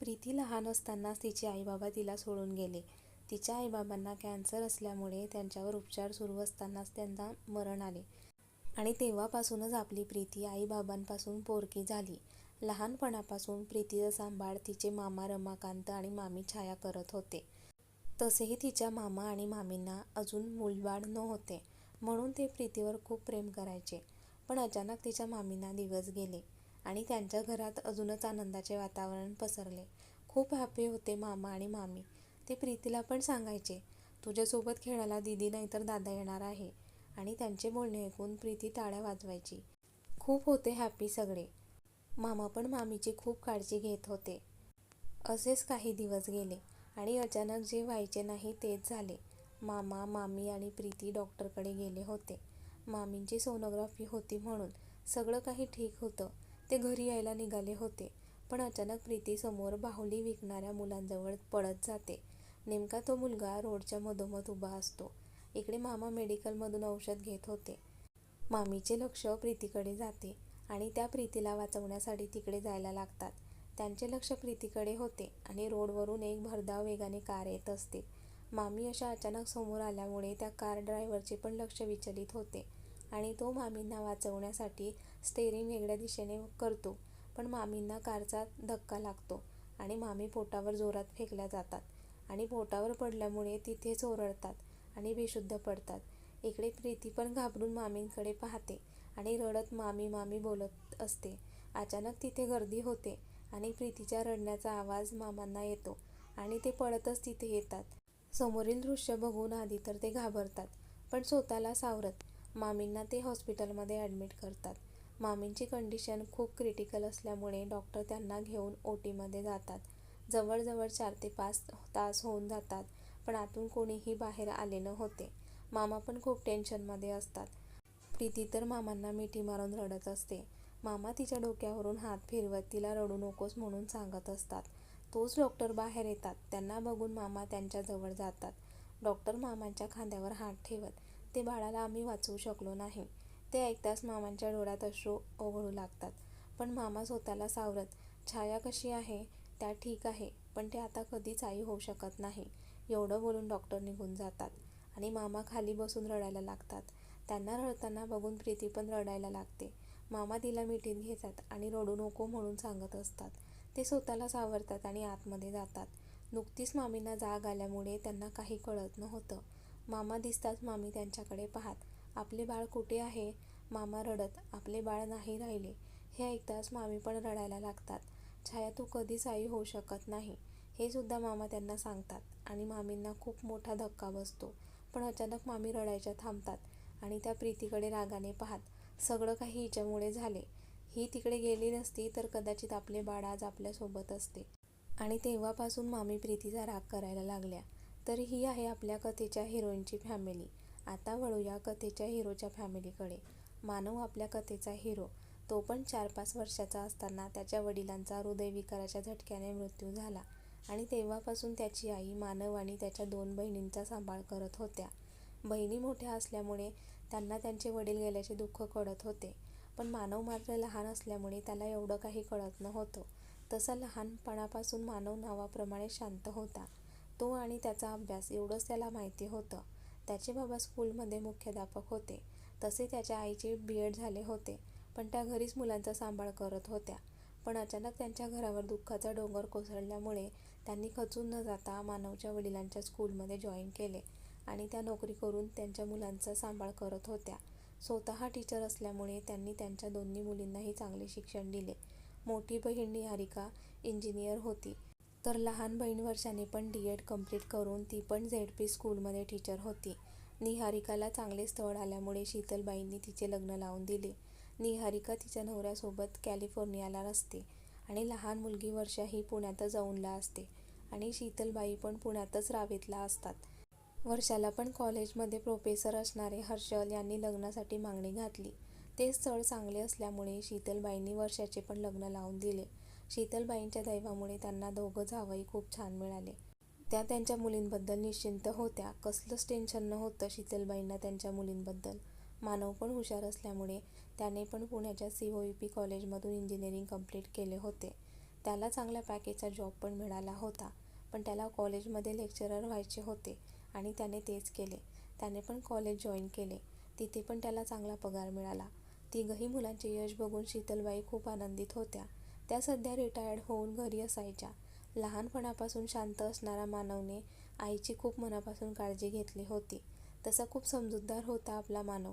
प्रीती लहान असतानाच तिचे आईबाबा तिला सोडून गेले. तिच्या आईबाबांना कॅन्सर असल्यामुळे त्यांच्यावर उपचार सुरू असतानाच त्यांना मरण आले. आणि तेव्हापासूनच आपली प्रीती आईबाबांपासून पोरकी झाली. लहानपणापासून प्रीतीचा सांभाळ तिचे मामा रमाकांत आणि मामी छाया करत होते. तसेही तिच्या मामा आणि मामींना अजून मूलबाळ नव्हते, म्हणून ते प्रीतीवर खूप प्रेम करायचे. पण अचानक तिच्या मामींना दिवस गेले आणि त्यांच्या घरात अजूनच आनंदाचे वातावरण पसरले. खूप हॅपी होते मामा आणि मामी. ते प्रीतीला पण सांगायचे, तुझ्यासोबत खेळायला दीदी नाहीतर दादा येणार आहे. आणि त्यांचे बोलणे ऐकून प्रीती टाळ्या वाजवायची. खूप होते हॅपी सगळे. मामा पण मामीची खूप काळजी घेत होते. असेच काही दिवस गेले आणि अचानक जे व्हायचे नाही तेच झाले. मामा, मामी आणि प्रीती डॉक्टरकडे गेले होते. मामींची सोनोग्राफी होती म्हणून सगळं काही ठीक होतं. ते घरी यायला निघाले होते. पण अचानक प्रीती समोर बाहुली विकणाऱ्या मुलांजवळ पळत जाते. नेमका तो मुलगा रोडच्या मधोमध उभा असतो. इकडे मामा मेडिकलमधून औषध घेत होते. मामीचे लक्ष प्रीतीकडे जाते आणि त्या प्रीतीला वाचवण्यासाठी तिकडे जायला लागतात. त्यांचे लक्ष प्रीतीकडे होते आणि रोडवरून एक भरधाव वेगाने कार येत असते. मामी अशा अचानक समोर आल्यामुळे त्या कार ड्रायव्हरचे पण लक्ष विचलित होते आणि तो मामींना वाचवण्यासाठी स्टेरिंग वेगळ्या दिशेने करतो पण मामींना कारचा धक्का लागतो आणि मामी पोटावर जोरात फेकल्या जातात आणि पोटावर पडल्यामुळे तिथेच ओरडतात आणि बेशुद्ध पडतात. इकडे प्रीती पण घाबरून मामींकडे पाहते आणि रडत मामी मामी बोलत असते. अचानक तिथे गर्दी होते आणि प्रीतीच्या रडण्याचा आवाज मामांना येतो आणि ते पळतच तिथे येतात. समोरील दृश्य बघून आधी तर ते घाबरतात, पण स्वतःला सावरत मामींना ते हॉस्पिटलमध्ये ॲडमिट करतात. मामींची कंडिशन खूप क्रिटिकल असल्यामुळे डॉक्टर त्यांना घेऊन ओटीमध्ये जातात. जवळजवळ चार ते पाच तास होऊन जातात पण आतून कोणीही बाहेर आले नव्हते. मामा पण खूप टेन्शनमध्ये असतात. प्रीती तर मामांना मिठी मारून रडत असते. मामा तिच्या डोक्यावरून हात फिरवत तिला रडू नकोस म्हणून सांगत असतात. तोच डॉक्टर बाहेर येतात. त्यांना बघून मामा त्यांच्याजवळ जातात. डॉक्टर मामांच्या खांद्यावर हात ठेवत, ते बाळाला आम्ही वाचवू शकलो नाही. ते ऐकताच मामांच्या डोळ्यात अश्रू ओघळू लागतात. पण मामा स्वतःला सावरत, छाया कशी आहे? त्या ठीक आहे, पण ती आता कधीच आई होऊ शकत नाही. एवढं बोलून डॉक्टर निघून जातात आणि मामा खाली बसून रडायला लागतात. त्यांना रडताना बघून प्रीती पण रडायला लागते. मामा तिला मिठीत घेतात आणि रडू नको म्हणून सांगत असतात. ते स्वतःला सावरतात आणि आतमध्ये जातात. नुकतीच मामींना जाग आल्यामुळे त्यांना काही कळत नव्हतं. मामा दिसताच मामी त्यांच्याकडे पाहात आपले बाळ कुठे आहे? मामा रडत, आपले बाळ नाही राहिले. हे ऐकताच मामी पण रडायला लागतात. छाया तू कधीच आई होऊ शकत नाही, हे सुद्धा मामा त्यांना सांगतात आणि मामींना खूप मोठा धक्का बसतो. पण अचानक मामी रडायच्या थांबतात आणि त्या प्रीतीकडे रागाने पाहत, सगळं काही हिच्यामुळे झाले. ही तिकडे गेली नसती तर कदाचित आपले बाळ आज आपल्यासोबत असते. आणि तेव्हापासून मामी प्रीतीचा राग करायला लागल्या. तर ही आहे आपल्या कथेच्या हिरोईनची फॅमिली. आता वळूया कथेच्या हिरोच्या फॅमिलीकडे. मानव आपल्या कथेचा हिरो. तो पण चार पाच वर्षाचा असताना त्याच्या वडिलांचा हृदयविकाराच्या झटक्याने मृत्यू झाला आणि तेव्हापासून त्याची आई मानव आणि त्याच्या दोन बहिणींचा सांभाळ करत होत्या. बहिणी मोठ्या असल्यामुळे त्यांना त्यांचे वडील गेल्याचे दुःख कळत होते. पण मानव मात्र लहान असल्यामुळे त्याला एवढं काही कळत नव्हतं. तसा लहानपणापासून मानव नावाप्रमाणे शांत होता. तो आणि त्याचा अभ्यास एवढंच त्याला माहिती होतं. त्याचे बाबा स्कूलमध्ये मुख्याध्यापक होते, तसे त्याच्या आईचे बी. एड. झाले होते, पण त्या घरीच मुलांचा सांभाळ करत होत्या. पण अचानक त्यांच्या घरावर दुःखाचा डोंगर कोसळल्यामुळे त्यांनी खचून न जाता मानवच्या वडिलांच्या स्कूलमध्ये जॉईन केले आणि त्या नोकरी करून त्यांच्या मुलांचा सांभाळ करत होत्या. स्वतः टीचर असल्यामुळे त्यांनी त्यांच्या दोन्ही मुलींनाही चांगले शिक्षण दिले. मोठी बहीण निहारिका इंजिनियर होती. तर लहान बहीण वर्षाने पण डी. एड. कंप्लीट करून ती पण झेड. पी. स्कूलमध्ये टीचर होती. निहारिकाला चांगले स्थळ आल्यामुळे शीतलबाईंनी तिचे लग्न लावून दिले. निहारिका तिच्या नवऱ्यासोबत कॅलिफोर्नियाला असते आणि लहान मुलगी वर्षा ही पुण्यातच जाऊनला असते आणि शीतलबाई पण पुण्यातच रावेतला असतात. वर्षाला पण कॉलेजमध्ये प्रोफेसर असणारे हर्षल यांनी लग्नासाठी मागणी घातली. ते स्थळ चांगले असल्यामुळे शीतलबाईंनी वर्षाचे पण लग्न लावून दिले. शीतलबाईंच्या दैवामुळे त्यांना दोघं जावई खूप छान मिळाले. त्या त्यांच्या मुलींबद्दल निश्चिंत होत्या. कसलंच टेन्शन नव्हतं शीतलबाईंना त्यांच्या मुलींबद्दल. मानव पण हुशार असल्यामुळे त्याने पण पुण्याच्या सी. ओ. पी. कॉलेजमधून इंजिनिअरिंग कंप्लीट केले होते. त्याला चांगल्या पॅकेजचा जॉब पण मिळाला होता पण त्याला कॉलेजमध्ये लेक्चरर व्हायचे होते आणि त्याने तेच केले त्याने पण कॉलेज जॉईन केले तिथे पण त्याला चांगला पगार मिळाला तिघही मुलांचे यश बघून शीतलबाई खूप आनंदित होत्या त्या सध्या रिटायर्ड होऊन घरी असायच्या लहानपणापासून शांत असणारा मानवने आईची खूप मनापासून काळजी घेतली होती. तसा खूप समजूतदार होता आपला मानव.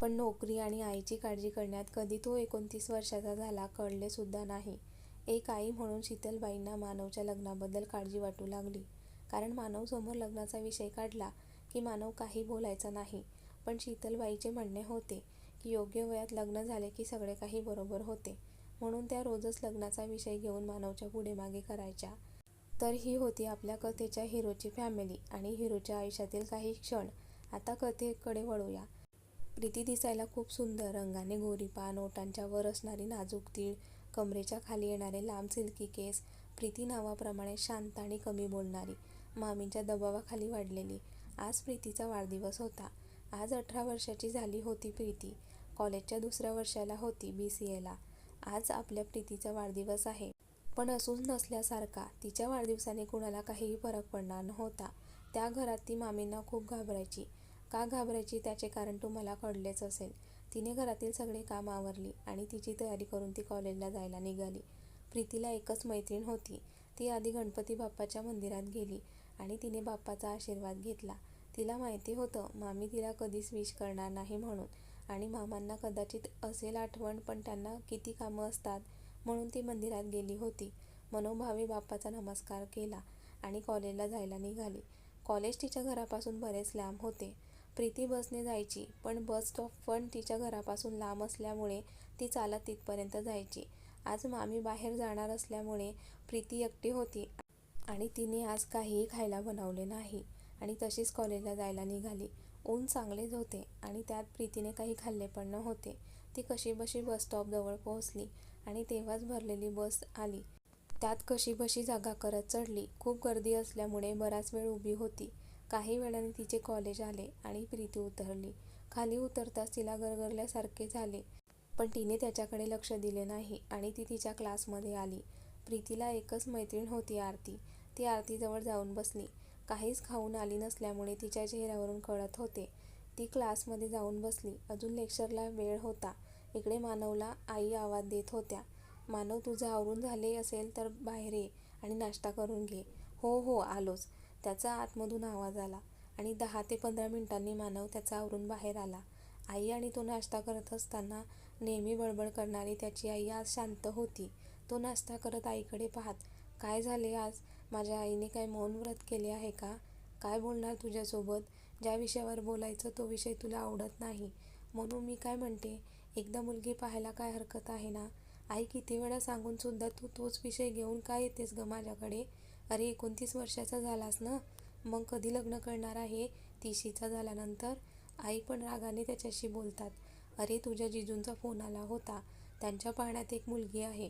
पण नोकरी आणि आईची काळजी करण्यात कधी तो एकोणतीस वर्षाचा झाला कळले सुद्धा नाही. एक आई म्हणून शीतलबाईंना मानवच्या लग्नाबद्दल काळजी वाटू लागली. कारण मानव समोर लग्नाचा विषय काढला की मानव काही बोलायचा नाही. पण शीतलबाईचे म्हणणे होते की योग्य वयात लग्न झाले की सगळे काही बरोबर होते. म्हणून त्या रोजच लग्नाचा विषय घेऊन मानवच्या पुढे मागे करायच्या. तर ही होती आपल्या कथेच्या हिरोची फॅमिली आणि हिरोच्या आयुष्यातील काही क्षण. आता कथेकडे वळूया. प्रीती दिसायला खूप सुंदर रंगाने गोरीपा नोटांच्या वर असणारी नाजूक तीळ कमरेच्या खाली येणारे लांब सिल्की केस प्रीती नावाप्रमाणे शांत आणि कमी बोलणारी मामींच्या दबावाखाली वाढलेली. आज प्रीतीचा वाढदिवस होता. आज अठरा वर्षाची झाली होती प्रीती. कॉलेजच्या दुसऱ्या वर्षाला होती बी सी एला आज आपल्या प्रीतीचा वाढदिवस आहे. पण असून नसल्यासारखा तिच्या वाढदिवसाने कुणाला काहीही फरक पडणार नव्हता. त्या घरात ती मामींना खूप घाबरायची. का घाबरायची त्याचे कारण तुम्हाला कळलेच असेल. तिने घरातील सगळे काम आवरली आणि तिची तयारी करून ती कॉलेजला जायला निघाली. प्रीतीला एकच मैत्रीण होती. ती आधी गणपती बाप्पाच्या मंदिरात गेली आणि तिने बाप्पाचा आशीर्वाद घेतला. तिला माहिती होतं मामी तिला कधीच विश करणार नाही म्हणून. आणि मामांना कदाचित असेल आठवण पण त्यांना किती कामं असतात म्हणून ती मंदिरात गेली होती. मनोभावी बाप्पाचा नमस्कार केला आणि कॉलेजला जायला निघाली. कॉलेज तिच्या घरापासून बरेच लांब होते. प्रीती बसने जायची पण बस स्टॉप पण तिच्या घरापासून लांब असल्यामुळे ती चालत तिथपर्यंत जायची. आज मामी बाहेर जाणार असल्यामुळे प्रीती एकटी होती आणि तिने आज काहीही खायला बनवले नाही आणि तशीच कॉलेजला जायला निघाली. ऊन चांगलेच होते आणि त्यात प्रीतीने काही खाल्ले पण नव्हते. ती कशीबशी बस स्टॉपजवळ पोहोचली आणि तेव्हाच भरलेली बस आली. त्यात कशीबशी जागा करत चढली. खूप गर्दी असल्यामुळे बराच वेळ उभी होती. काही वेळाने तिचे कॉलेज आले आणि प्रीती उतरली. खाली उतरताच तिला गरगरल्यासारखे झाले. पण तिने त्याच्याकडे लक्ष दिले नाही आणि ती तिच्या क्लासमध्ये आली. प्रीतीला एकच मैत्रीण होती आरती. ती आरतीजवळ जाऊन बसली. काहीच खाऊन आली नसल्यामुळे तिच्या चेहऱ्यावरून कळत होते. ती क्लासमध्ये जाऊन बसली. अजून लेक्चरला वेळ होता. इकडे मानवला आई आवाज देत होत्या. मानव तुझं आवरून झाले असेल तर बाहेर ये आणि नाश्ता करून घे. हो हो आलोच. त्याचा आतमधून आवाज आला आणि दहा ते पंधरा मिनिटांनी मानव त्याचा आवरून बाहेर आला. आई आणि तो नाश्ता करत असताना नेहमी बडबड करणारी त्याची आई आज शांत होती. तो नाश्ता करत आईकडे पाहत काय झाले आज? माझ्या आईने काय मौन व्रत केले आहे का? काय बोलणार तुझ्यासोबत? ज्या विषयावर बोलायचं तो विषय तुला आवडत नाही. म्हणून मी काय म्हणते? एकदा मुलगी पाहायला काय हरकत आहे ना? आई किती वेळा सांगून सुद्धा तू तोच विषय घेऊन काय येतेस ग माझ्याकडे? अरे एकोणतीस वर्षाचा झालास ना? मग कधी लग्न करणार आहे? तिशीचा झाल्यानंतर? आई पण रागाने त्याच्याशी बोलतात. अरे तुझ्या जिजूंचा फोन आला होता. त्यांच्या पाहण्यात एक मुलगी आहे.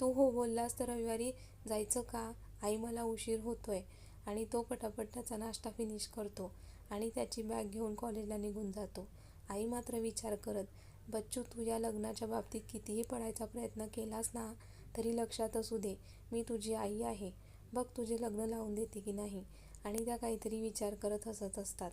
तू हो बोललास तर रविवारी जायचं का? आई मला उशीर होतोय आणि तो पटापट त्याचा नाश्ता फिनिश करतो आणि त्याची बॅग घेऊन कॉलेजला निघून जातो. आई मात्र विचार करत बच्चू तू या लग्नाच्या बाबतीत कितीही पडायचा प्रयत्न केलास ना तरी लक्षात असू दे मी तुझी आई आहे. बघ तुझे लग्न लावून देते की नाही. आणि त्या काहीतरी विचार करत हसत असतात.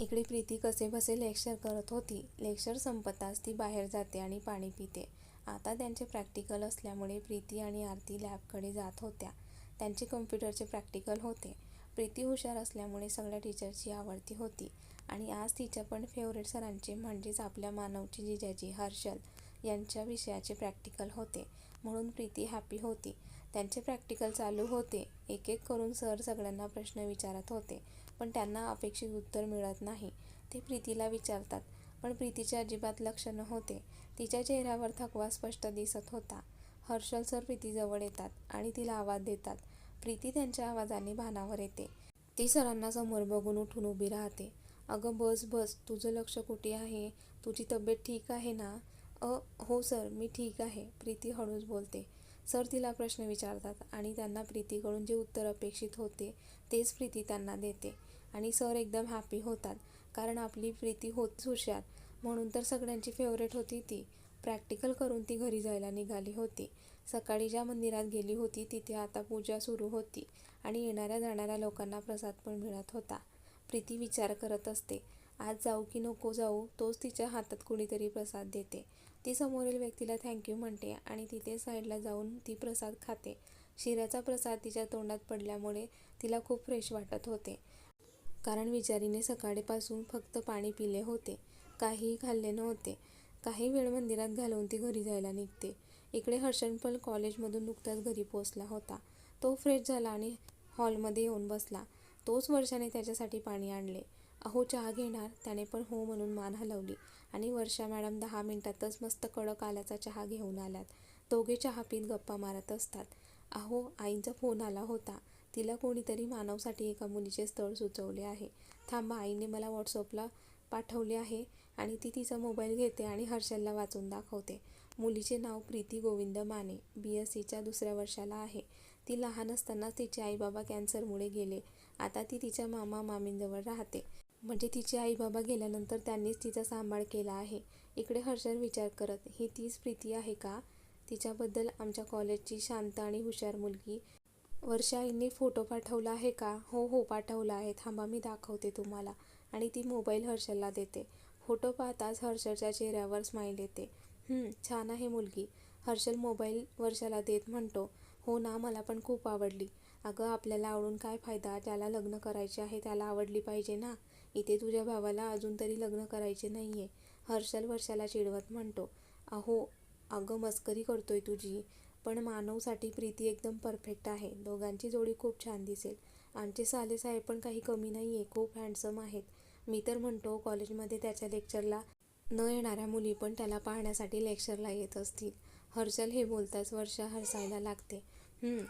इकडे प्रीती कसे बसे लेक्चर करत होती. लेक्चर संपताच ती बाहेर जाते आणि पाणी पिते. आता त्यांचे प्रॅक्टिकल असल्यामुळे प्रीती आणि आरती लॅबकडे जात होत्या. त्यांचे कम्प्युटरचे प्रॅक्टिकल होते. प्रीती हुशार असल्यामुळे सगळ्या टीचरची आवडती होती. आणि आज तिच्या पण फेवरेट सरांचे म्हणजेच आपल्या मानवची जिजाजी हर्षल यांच्या विषयाचे प्रॅक्टिकल होते. म्हणून प्रीती हॅपी होती. त्यांचे प्रॅक्टिकल चालू होते. एक एक करून सर सगळ्यांना प्रश्न विचारत होते. पण त्यांना अपेक्षित उत्तर मिळत नाही. ते प्रीतीला विचारतात. पण प्रीतीचे अजिबात लक्ष नव्हते. तिच्या चेहऱ्यावर थकवा स्पष्ट दिसत होता. हर्षल सर प्रीतीजवळ येतात आणि तिला आवाज देतात. प्रीती त्यांच्या आवाजाने भानावर येते. ती सरांना समोर बघून उठून उभी राहते. अगं बस बस तुझं लक्ष कुठे आहे? तुझी तब्येत ठीक आहे ना? अ हो सर मी ठीक आहे प्रीती हळूच बोलते. सर तिला प्रश्न विचारतात आणि त्यांना प्रीतीकडून जे उत्तर अपेक्षित होते तेच प्रीती त्यांना देते. आणि सर एकदम हॅपी होतात कारण आपली प्रीती होत हुशार. म्हणून तर सगळ्यांची फेवरेट होती ती. प्रॅक्टिकल करून ती घरी जायला निघाली होती. सकाळी ज्या मंदिरात गेली होती तिथे आता पूजा सुरू होती आणि येणाऱ्या जाणाऱ्या लोकांना प्रसाद पण मिळत होता. प्रीती विचार करत असते आज जाऊ की नको जाऊ तोच तिच्या हातात कुणीतरी प्रसाद देते. ती समोरील व्यक्तीला थँक्यू म्हणते आणि तिथे साईडला जाऊन ती प्रसाद खाते. शिऱ्याचा प्रसाद तिच्या तोंडात पडल्यामुळे तिला खूप फ्रेश वाटत होते. कारण विचारीने सकाळीपासून फक्त पाणी पिले होते. काहीही खाल्ले नव्हते. काही वेळ मंदिरात घालवून ती घरी जायला निघते. इकडे हर्षण पण कॉलेजमधून नुकताच घरी पोचला होता. तो फ्रेश झाला आणि हॉलमध्ये येऊन बसला. तोच वर्षाने त्याच्यासाठी पाणी आणले. अहो चहा घेणार? त्याने पण हो म्हणून मान हलवली आणि वर्षा मॅडम दहा मिनिटातच मस्त कडक आल्याचा चहा घेऊन आल्यात. दोघे चहा पीत गप्पा मारत असतात. अहो आईंचा फोन आला होता. तिला कोणीतरी मानवसाठी एका मुलीचे स्थळ सुचवले आहे. थांबा आईने मला व्हॉट्सअपला पाठवले आहे. आणि ती तिचा मोबाईल घेते आणि हर्षलला वाचून दाखवते. मुलीचे नाव प्रीती गोविंद माने. बी एस सीच्या दुसऱ्या वर्षाला आहे. ती लहान असतानाच तिचे आईबाबा कॅन्सरमुळे गेले. आता ती तिच्या मामा मामींजवळ राहते. म्हणजे तिचे आईबाबा गेल्यानंतर त्यांनीच तिचा सांभाळ केला आहे. इकडे हर्षल विचार करत ही तीच प्रीती आहे का? तिच्याबद्दल आमच्या कॉलेजची शांत आणि हुशार मुलगी वर्षा आईंनी फोटो पाठवला आहे का? हो हो पाठवला आहे. थांबा मी दाखवते तुम्हाला. आणि ती मोबाईल हर्षलला देते. फोटो पाहताच हर्षलच्या चेहऱ्यावर स्माईल येते. छान आहे मुलगी. हर्षल मोबाईल वर्षाला देत म्हणतो हो ना मला पण खूप आवडली. अगं आपल्याला आवडून काय फायदा? ज्याला लग्न करायचे आहे त्याला आवडली पाहिजे ना. इथे तुझ्या भावाला अजून तरी लग्न करायचे नाही आहे हर्षल वर्षाला चिडवत म्हणतो अहो अगं मस्करी करतोय तुझी. पण मानवसाठी प्रीती एकदम परफेक्ट आहे. दोघांची जोडी खूप छान दिसेल. आमचे साले साहेब पण काही कमी नाही आहे खूप हँडसम आहेत. मी तर म्हणतो कॉलेजमध्ये त्याच्या लेक्चरला न येणाऱ्या मुली पण त्याला पाहण्यासाठी लेक्चरला येत असतील. हर्षल हे बोलताच वर्षा हसायला लागते.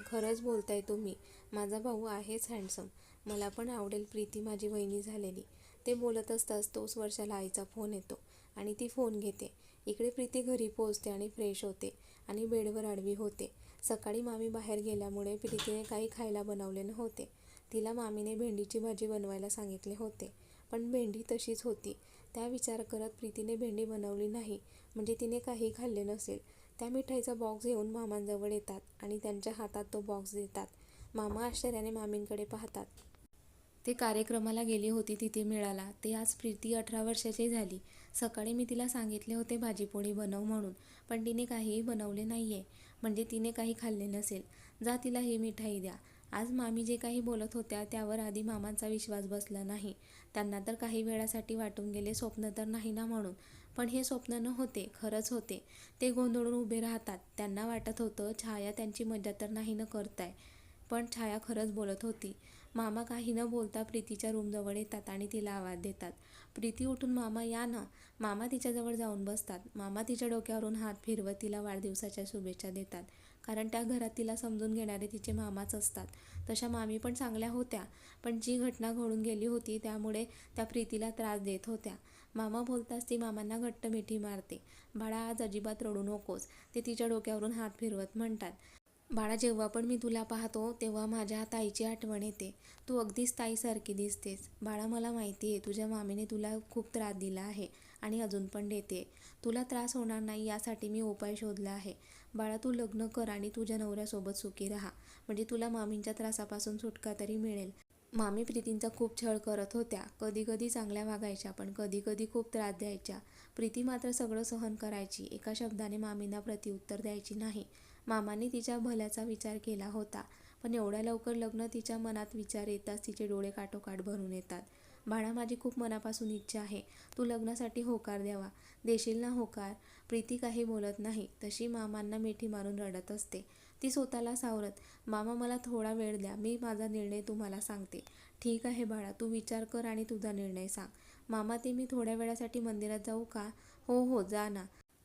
खरंच बोलताय तुम्ही. माझा भाऊ आहेच हँडसम. मला पण आवडेल प्रीती माझी वहिनी झालेली. ते बोलत असताच तोच वर्षाला आईचा फोन येतो आणि ती फोन घेते. इकडे प्रीती घरी पोहोचते आणि फ्रेश होते आणि बेडवर आडवी होते. सकाळी मामी बाहेर गेल्यामुळे प्रीतीने काही खायला बनवले नव्हते. तिला मामीने भेंडीची भाजी बनवायला सांगितले होते. पण भेंडी तशीच होती. त्या विचार करत प्रीतीने भेंडी बनवली नाही म्हणजे तिने काही खाल्ले नसेल. त्या मिठाईचा बॉक्स घेऊन मामांजवळ येतात आणि त्यांच्या हातात तो बॉक्स देतात. मामा आश्चर्याने मामींकडे पाहतात. ते कार्यक्रमाला गेली होती तिथे मिळाला. ते आज प्रीती अठरा वर्षाची झाली. सकाळी मी तिला सांगितले होते भाजीपोळी बनव म्हणून पण तिने काहीही बनवले नाही आहे म्हणजे तिने काही खाल्ले नसेल. जा तिला ही मिठाई द्या. आज मामी जे काही बोलत होत्या त्यावर आधी मामांचा विश्वास बसला नाही. त्यांना तर काही वेळासाठी वाटून गेले स्वप्न तर नाही ना म्हणून. पण हे स्वप्न न होते खरंच होते. ते गोंधळून उभे राहतात. त्यांना वाटत होतं छाया त्यांची मजा तर नाही न करताय. पण छाया खरंच बोलत होती. मामा काही न बोलता प्रीतीच्या रूमजवळ येतात आणि तिला आवाज देतात. प्रीती उठून मामा या ना. मामा तिच्याजवळ जाऊन बसतात. मामा तिच्या डोक्यावरून हात फिरवत तिला वाढदिवसाच्या शुभेच्छा देतात. कारण त्या घरात तिला समजून घेणारे तिचे मामाच असतात. तशा मामी पण चांगल्या होत्या पण जी घटना घडून गेली होती त्यामुळे त्या प्रीतीला त्रास देत होत्या. मामा बोलताच ती मामांना घट्ट मिठी मारते. बाळा आज अजिबात रडू नकोस ते तिच्या डोक्यावरून हात फिरवत म्हणतात. बाळा जेव्हा पण मी तुला पाहतो तेव्हा माझ्या ताईची आठवण येते. तू अगदीच ताईसारखी दिसतेस. बाळा मला माहिती आहे तुझ्या मामीने तुला खूप त्रास दिला आहे आणि अजून पण देते. तुला त्रास होणार नाही यासाठी मी उपाय शोधला आहे. बाळा तू लग्न कर आणि तुझ्या नवऱ्यासोबत सुखी राहा. म्हणजे तुला मामींच्या त्रासापासून सुटका तरी मिळेल. मामी प्रीतींचा खूप छळ करत होत्या. कधी कधी चांगल्या वागायच्या पण कधी कधी खूप त्रास द्यायच्या. प्रीती मात्र सगळं सहन करायची. एका शब्दाने मामींना प्रतिउत्तर द्यायची नाही. मामाने तिच्या भल्याचा विचार केला होता. पण एवढ्या लवकर लग्न तिच्या मनात विचार येताच तिचे डोळे काठोकाठ भरून येतात. बाळा माझी खूप मनापासून इच्छा आहे. तू लग्नासाठी होकार द्यावा. देशील ना होकार? प्रीती काही बोलत नाही. तशी मामांना मिठी मारून रडत असते. ती स्वतःला सावरत मामा मला थोडा वेळ द्या. मी माझा निर्णय तुम्हाला सांगते. ठीक आहे बाळा तू विचार कर आणि तुझा निर्णय सांग. मामा ते मी थोड्या वेळासाठी मंदिरात जाऊ का? हो हो जा ना.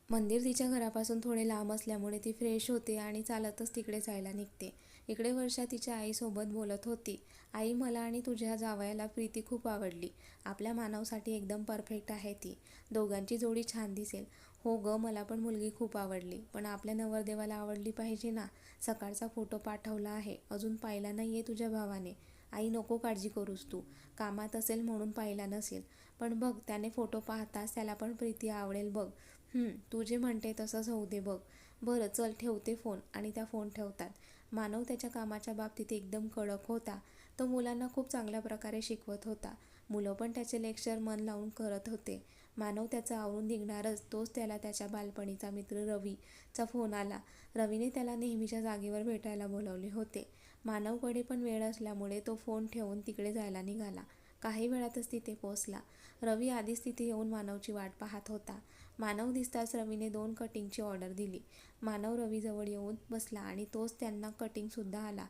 मंदिर तिच्या घरापासून थोडे लांब असल्यामुळे ती फ्रेश होते आणि चालतच तिकडे जायला निघते. इकडे वर्षा तिच्या आईसोबत बोलत होती. आई मला आणि तुझ्या जावयाला प्रीती खूप आवडली. आपल्या मानवसाठी एकदम परफेक्ट आहे ती. दोघांची जोडी छान दिसेल. हो ग मला पण मुलगी खूप आवडली. पण आपल्या नवरदेवाला आवडली पाहिजे ना? सकाळचा फोटो पाठवला आहे. अजून पाहिला नाही आहे तुझ्या भावाने. आई नको काळजी करूस तू. कामात असेल म्हणून पाहिला नसेल. पण बघ त्याने फोटो पाहताच त्याला पण प्रीती आवडेल बघ. तू जे म्हणते तसंच होऊ दे बघ. बरं चल ठेवते फोन. आणि त्या फोन ठेवतात. मानव त्याच्या कामाच्या बाबतीत एकदम कडक होता. तो मुलांना खूप चांगल्या प्रकारे शिकवत होता. मुलं पण त्याचे लेक्चर मन लावून करत होते. मानव त्याचं आवरून निघणारच तोच त्याला त्याच्या बालपणीचा मित्र रवीचा फोन आला. रवीने त्याला नेहमीच्या जागेवर भेटायला बोलावले होते. मानवकडे पण वेळ असल्यामुळे तो फोन ठेवून तिकडे जायला निघाला. काही वेळातच तिथे पोहोचला. रवी आधीच तिथे येऊन मानवची वाट पाहत होता. मानव दिसताच रवीने दोन कटिंगची ऑर्डर दिली. मानव रवीजवळ येऊन बसला आणि तोच त्यांना कटिंगसुद्धा आला.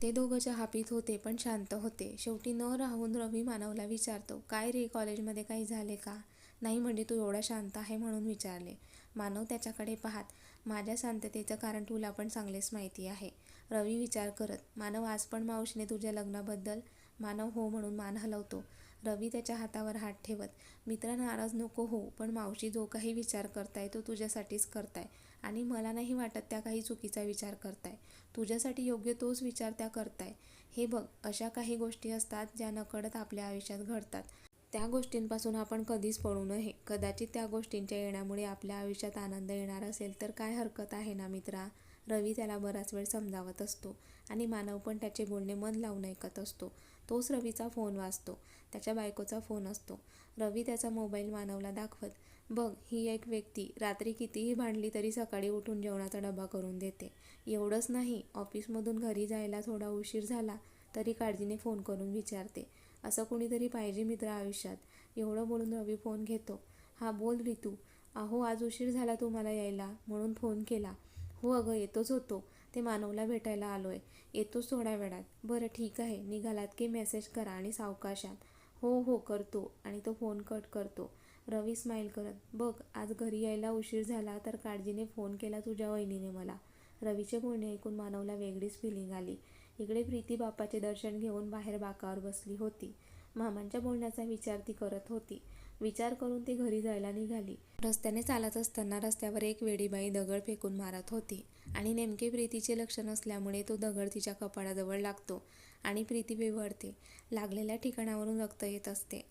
ते दोघं चहापीत होते पण शांत होते. शेवटी न राहून रवी मानवला विचारतो काय रे कॉलेजमध्ये काही झाले का? नाही म्हणजे तू एवढा शांत आहे म्हणून विचारले. मानव त्याच्याकडे पाहत. माझ्या शांततेचं कारण तुला पण चांगलेच माहिती आहे. रवी विचार करत मानव आज पण मावशीने तुझ्या लग्नाबद्दल मानव हो म्हणून मान हलवतो. रवी त्याच्या हातावर हात ठेवत मित्र नाराज नको हो पण मावशी जो काही विचार करताय तो तुझ्यासाठीच करताय आणि मला नाही वाटत त्या काही चुकीचा विचार करताय. तुझ्यासाठी योग्य तोच विचार त्या करताय. हे बघ अशा काही गोष्टी असतात ज्या नकळत आपल्या आयुष्यात घडतात. त्या गोष्टींपासून आपण कधीच पळू नये. कदाचित त्या गोष्टींच्या येण्यामुळे आपल्या आयुष्यात आनंद येणार असेल तर काय हरकत आहे ना मित्रा? रवी त्याला बराच वेळ समजावत असतो आणि मानव पण त्याचे बोलणे मन लावून ऐकत असतो. तोच रवीचा फोन वाजतो. त्याच्या बायकोचा फोन असतो. रवी त्याचा मोबाईल मानवला दाखवत बघ ही एक व्यक्ती रात्री कितीही भांडली तरी सकाळी उठून जेवणाचा डबा करून देते. एवढंच नाही ऑफिसमधून घरी जायला थोडा उशीर झाला तरी काळजीने फोन करून विचारते. असं कोणीतरी पाहिजे मित्र आयुष्यात. एवढं बोलून रवी फोन घेतो. हा बोल रितू. अहो आज उशीर झाला तुम्हाला यायला म्हणून फोन केला. हो अगं येतोच होतो. ते मानवला भेटायला आलोय. येतोच थोड्या वेळात. बरं ठीक आहे. निघालात की मेसेज करा आणि सावकाशात. हो हो करतो. आणि तो फोन कट करतो. रवी स्माईल करत बघ आज घरी यायला उशीर झाला तर काळजीने फोन केला तुझ्या वहिनीने मला. रवीचे बोलणे ऐकून मानवला वेगळीच फिलिंग आली. इकडे प्रीती बापाचे दर्शन घेऊन बाहेर बाकावर बसली होती. मामांच्या बोलण्याचा विचार ती करत होती. विचार करून ती घरी जायला निघाली. रस्त्याने चालत असताना रस्त्यावर एक वेडीबाई दगड फेकून मारत होती आणि नेमके प्रीतीचे लक्ष नसल्यामुळे तो दगड तिच्या कपाळाजवळ लागतो आणि प्रीती बिघडते. लागलेल्या ठिकाणावरून रक्त येत असते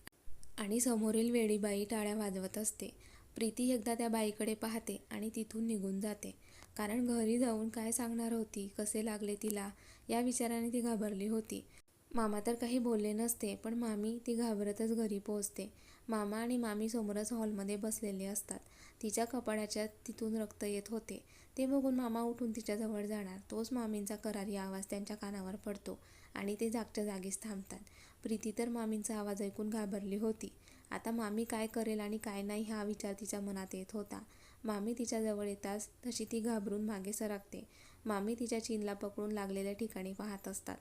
आणि समोरील वेडीबाई टाळ्या वाजवत असते. प्रीती एकदा त्या बाईकडे पाहते आणि तिथून निघून जाते. कारण घरी जाऊन काय सांगणार होती? कसे लागले तिला? या विचाराने ती घाबरली होती. मामा तर काही बोलले नसते पण मामी ती घाबरतच घरी पोहोचते. मामा आणि मामी समोरच हॉलमध्ये बसलेले असतात. तिच्या कपाळाच्या तिथून रक्त येत होते. ते बघून मामा उठून तिच्याजवळ जाणार. तोच मामींचा करारी आवाज त्यांच्या कानावर पडतो आणि ते जागच्या जागीच थांबतात. प्रीती तर मामींचा आवाज ऐकून घाबरली होती. आता मामी काय करेल आणि काय नाही हा विचार तिच्या मनात येत होता. मामी तिच्याजवळ येताच तशी ती घाबरून मागे सरकते. मामी तिच्या चीनला पकडून लागलेल्या ठिकाणी पाहत असतात.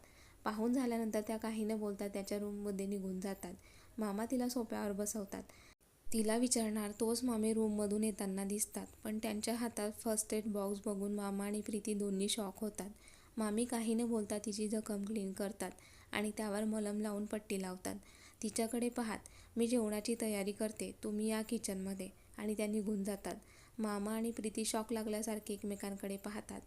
पाहून झाल्यानंतर त्या काही न बोलता त्याच्या रूममध्ये निघून जातात. मामा तिला सोप्यावर बसवतात. तिला विचारणार तोच मामे रूममधून येताना दिसतात. पण त्यांच्या हातात फर्स्ट एड बॉक्स बघून मामा आणि प्रीती दोन्ही शॉक होतात. मामी काही न बोलता तिची जखम क्लीन करतात आणि त्यावर मलम लावून पट्टी लावतात. तिच्याकडे पाहात. मी जेवणाची तयारी करते. तुम्ही या किचनमध्ये आणि त्या निघून जातात. मामा आणि प्रीती शॉक लागल्यासारखे एकमेकांकडे पाहतात.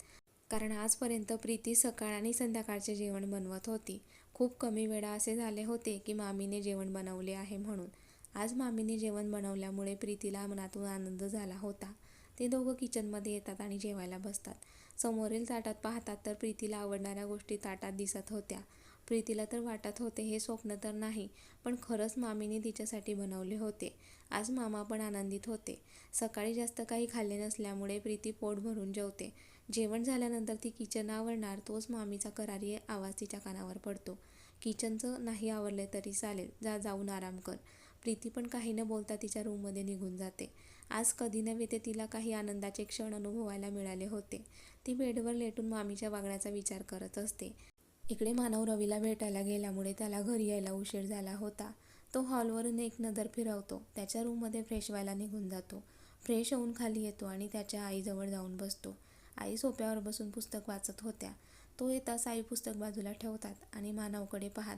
कारण आजपर्यंत प्रीती सकाळ आणि संध्याकाळचे जेवण बनवत होती. खूप कमी वेळा असे झाले होते की मामीने जेवण बनवले आहे म्हणून. आज मामीने जेवण बनवल्यामुळे प्रीतीला मनातून आनंद झाला होता. ते दोघं किचनमध्ये येतात आणि जेवायला बसतात. समोरील ताटात पाहतात तर प्रीतीला आवडणाऱ्या गोष्टी ताटात दिसत होत्या. प्रीतीला तर वाटत होते हे स्वप्न तर नाही पण खरंच मामीने तिच्यासाठी बनवले होते. आज मामा पण आनंदित होते. सकाळी जास्त काही खाल्ले नसल्यामुळे प्रीती पोट भरून जेवते. जेवण झाल्यानंतर ती किचन आवडणार तोच मामीचा करारी आवाज तिच्या कानावर पडतो. किचनचं नाही आवडलं तरी चालेल जा जाऊन आराम कर. प्रीती पण काही न बोलता तिच्या रूममध्ये निघून जाते. आज कधी नव्हे ते तिला काही आनंदाचे क्षण अनुभवायला मिळाले होते. ती बेडवर लेटून मामीच्या वागण्याचा विचार करत असते. इकडे मानव रवीला भेटायला गेल्यामुळे त्याला घरी यायला उशीर झाला होता. तो हॉलवरून एक नजर फिरवतो. त्याच्या रूममध्ये फ्रेश व्हायला निघून जातो. फ्रेश होऊन खाली येतो आणि त्याच्या आईजवळ जाऊन बसतो. आई सोप्यावर बसून पुस्तक वाचत होत्या. तो येताच आई पुस्तक बाजूला ठेवतात आणि मानवकडे पाहत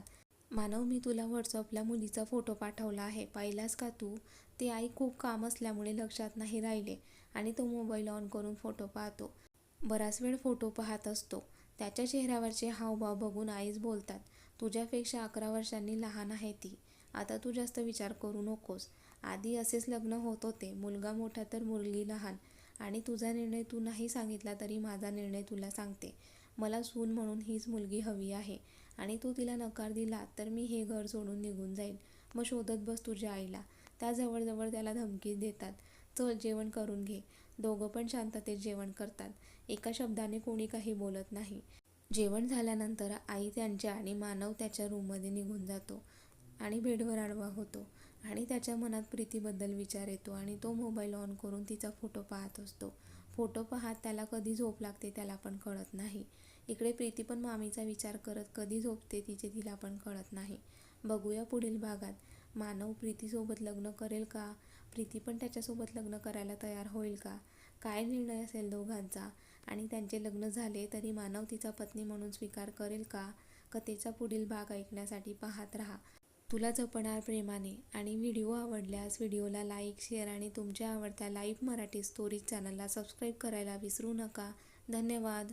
मानव मी तुला व्हॉट्सअपला मुलीचा फोटो पाठवला आहे. पाहिलास का तू? ते आई खूप काम असल्यामुळे लक्षात नाही राहिले आणि तो मोबाईल ऑन करून फोटो पाहतो. बराच वेळ फोटो पाहत असतो. त्याच्या चेहऱ्यावरचे हावभाव बघून आईच बोलतात तुझ्यापेक्षा अकरा वर्षांनी लहान आहे ती. आता तू जास्त विचार करू नकोस. आधी असेच लग्न होत होते. मुलगा मोठा तर मुलगी लहान. आणि तुझा निर्णय तू नाही सांगितला तरी माझा निर्णय तुला सांगते. मला सून म्हणून हीच मुलगी हवी आहे आणि तू तिला नकार दिला तर मी हे घर सोडून निघून जाईल मग शोधत बस तुझ्या आईला. त्या जवळजवळ त्याला धमकी देतात. चल जेवण करून घे. दोघं पण शांततेत जेवण करतात. एका शब्दाने कोणी काही बोलत नाही. जेवण झाल्यानंतर आई त्यांच्या आणि मानव त्याच्या रूममध्ये निघून जातो आणि बेडवर आडवा होतो. आणि त्याच्या मनात प्रीतीबद्दल विचार येतो आणि तो मोबाईल ऑन करून तिचा फोटो पाहत असतो. फोटो पाहत त्याला कधी झोप लागते त्याला पण कळत नाही. इकडे प्रीती पण मामीचा विचार करत कधी झोपते तिचे तिला पण कळत नाही. बघूया पुढील भागात. मानव प्रीतीसोबत लग्न करेल का? प्रीती पण त्याच्यासोबत लग्न करायला तयार होईल का? काय निर्णय असेल दोघांचा? आणि त्यांचे लग्न झाले तरी मानव तिचा पत्नी म्हणून स्वीकार करेल का? कथेचा पुढील भाग ऐकण्यासाठी पाहत राहा. तुला जपणार प्रेमाने आणि व्हिडिओ आवडल्यास व्हिडिओला लाईक शेअर आणि तुमच्या आवडत्या लाईव्ह मराठी स्टोरीज चॅनलला सबस्क्राईब करायला विसरू नका. धन्यवाद.